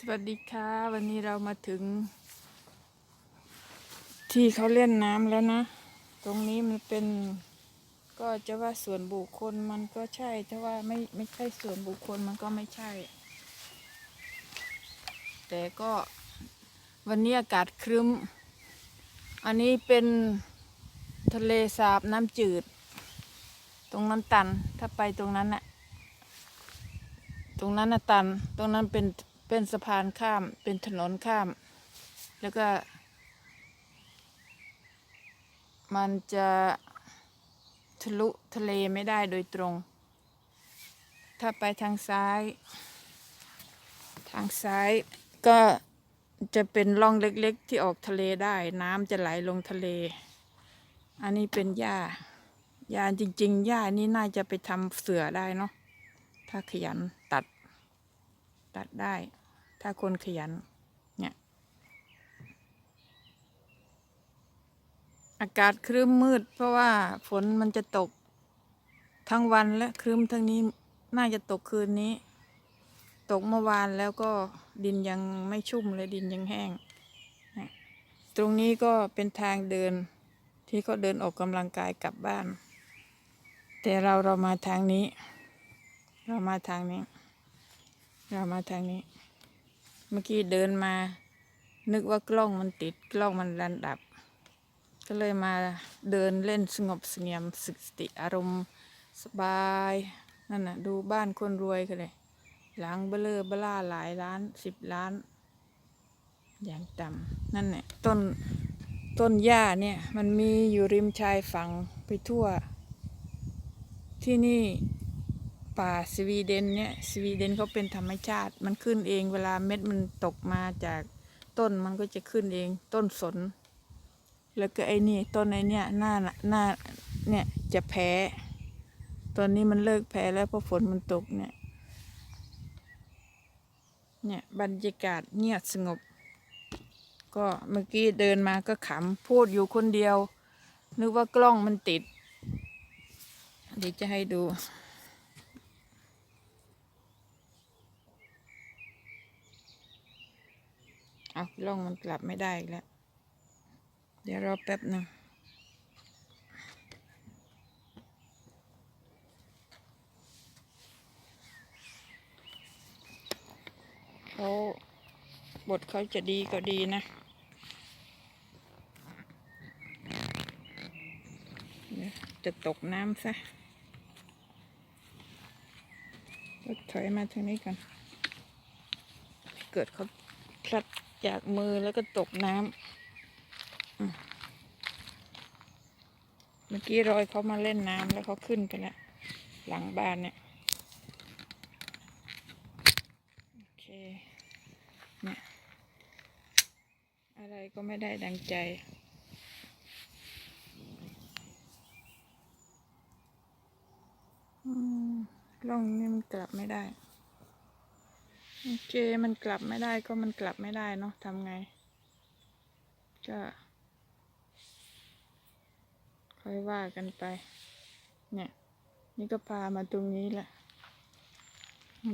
สวัสดีค่ะ วันนี้เรามาถึง ที่เขาเล่นน้ำแล้วนะ ตรงนี้มันเป็น ก็จะว่าส่วนบุคคลมันก็ใช่ถ้าว่าไม่ไม่ใช่ส่วนบุคคลมันก็ไม่ใช่ แต่ก็วันนี้อากาศครึ้ม อันนี้เป็นทะเลสาบน้ำจืด ตรงนั้นตันถ้าไปตรงนั้นน่ะตรงนั้นน่ะตัน ตรงนั้นเป็น เป็นสะพานข้ามเป็นถนนข้าม แล้วก็ มันจะทะลุทะเลไม่ได้โดยตรง ถ้าไปทางซ้าย ทางซ้ายก็จะเป็นร่องเล็กๆ ที่ออกทะเลได้ น้ำจะไหลลงทะเล อันนี้เป็นหญ้าหญ้าจริงๆหญ้านี่น่าจะไปทำเสือได้เนาะถ้าขยันตัด ตัดได้ ถ้าคนขยัน เนี่ย อากาศครึ้มมืด เพราะว่าฝนมันจะตก ทั้งวันและครึ้มทั้งนี้น่าจะตกคืนนี้ ตกเมื่อวานแล้วก็ดินยังไม่ชุ่มเลยดินยังแห้ง ตรงนี้ก็เป็นทางเดินที่เขาเดินออกกำลังกายกลับบ้าน แต่เราเรามาทางนี้ เรามาทางนี้ เรามาทางนี้ เมื่อกี้เดินมา นึกว่ากล้องมันติดกล้องมันรันดับ ก็เลยมาเดินเล่นสงบเสงี่ยมสึกสติอารมณ์สบายนั่นน่ะ ดูบ้านคนรวยกันเลยหลังเบลอเบล่าหลายล้านสิบล้าน อย่างต่ำนั่นแหละต้นต้นหญ้าเนี่ยมันมีอยู่ริมชายฝั่งไปทั่ว ที่นี่ ป่าสวีเดนเนี่ยสวีเดนเขาเป็นธรรมชาติ มันขึ้นเองเวลาเม็ดมันตกมาจากต้นมันก็จะขึ้นเองต้นสน แล้วก็ไอ้นี่ต้นไอ้นี่หน้าหน้าเนี่ยจะแพ้ตอนนี้มันเลิกแพ้แล้วเพราะฝนมันตกเนี่ย เนี่ยบรรยากาศเงียบสงบ ก็เมื่อกี้เดินมาก็ขำพูดอยู่คนเดียว นึกว่ากล้องมันติด เดี๋ยวจะให้ดู เอาล้องมันกลับไม่ได้อีกแล้ว เดี๋ยวรอแป๊บหนึ่งเขาบทเขาจะดีก็ดีนะจะตกน้ำซะก็ถอยมาทางนี้ก่อนเกิดเขาพลัด จากมือแล้วก็ตกน้ำเมื่อกี้รอยเขามาเล่นน้ำแล้วเขาขึ้นไปแล้ว หลังบ้านเนี่ยโอเคเนี่ยอะไรก็ไม่ได้ดังใจล่องนี่มันกลับไม่ได้ โอเคมันกลับไม่ได้ก็มันกลับไม่ได้เนาะทำไง ก็ค่อยว่ากันไป เนี่ย นี่ก็พามาตรงนี้แหละ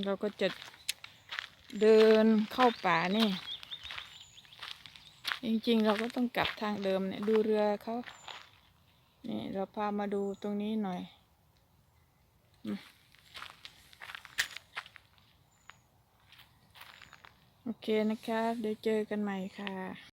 เราก็จะเดินเข้าป่านี่ จริงๆ เราก็ต้องกลับทางเดิมเนี่ย ดูเรือเขา นี่ เราพามาดูตรงนี้หน่อย อืม โอเคนะคะ เดี๋ยวเจอกันใหม่ค่ะ